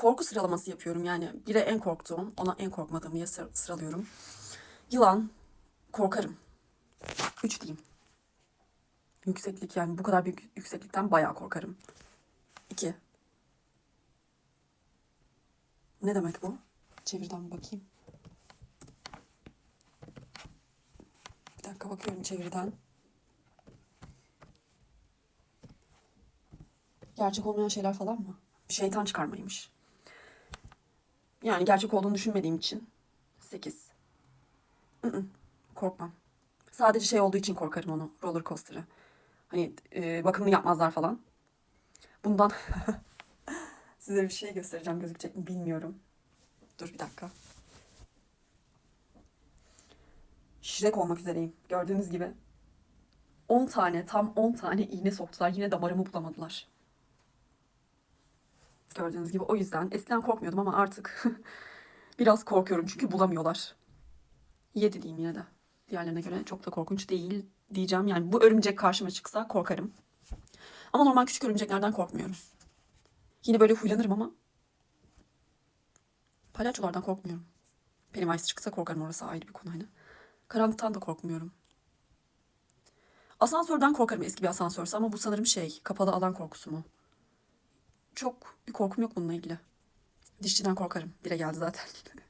korku sıralaması yapıyorum. Yani bire en korktuğum, ona en korkmadığımı ya sır- sıralıyorum. Yılan, korkarım. Üç diyeyim. Yükseklik yani bu kadar büyük yükseklikten bayağı korkarım. İki. Ne demek bu? Çevirden bakayım. Bir dakika bakıyorum çeviriden. Gerçek olmayan şeyler falan mı? Şeytan çıkarmaymış. Yani gerçek olduğunu düşünmediğim için. 8. Korkmam. Sadece şey olduğu için korkarım onu. Roller coaster'ı. Hani e, bakımını yapmazlar falan. Bundan size bir şey göstereceğim. Gözükecek mi bilmiyorum. Dur bir dakika. Şirek olmak üzereyim. Gördüğünüz gibi 10 tane, tam 10 tane iğne soktular. Yine damarımı bulamadılar. Gördüğünüz gibi o yüzden eskiden korkmuyordum ama artık biraz korkuyorum çünkü bulamıyorlar. 7 diyeyim yine de. Diğerlerine göre çok da korkunç değil diyeceğim. Yani bu örümcek karşıma çıksa korkarım. Ama normal küçük örümceklerden korkmuyorum. Yine böyle huylanırım ama palyaçolardan korkmuyorum. Pennywise çıksa korkarım orası ayrı bir konu hani. Karanlıktan da korkmuyorum. Asansörden korkarım eski bir asansörse ama bu sanırım şey kapalı alan korkusu mu? Çok bir korkum yok bununla ilgili. Dişçiden korkarım. Bire geldi zaten.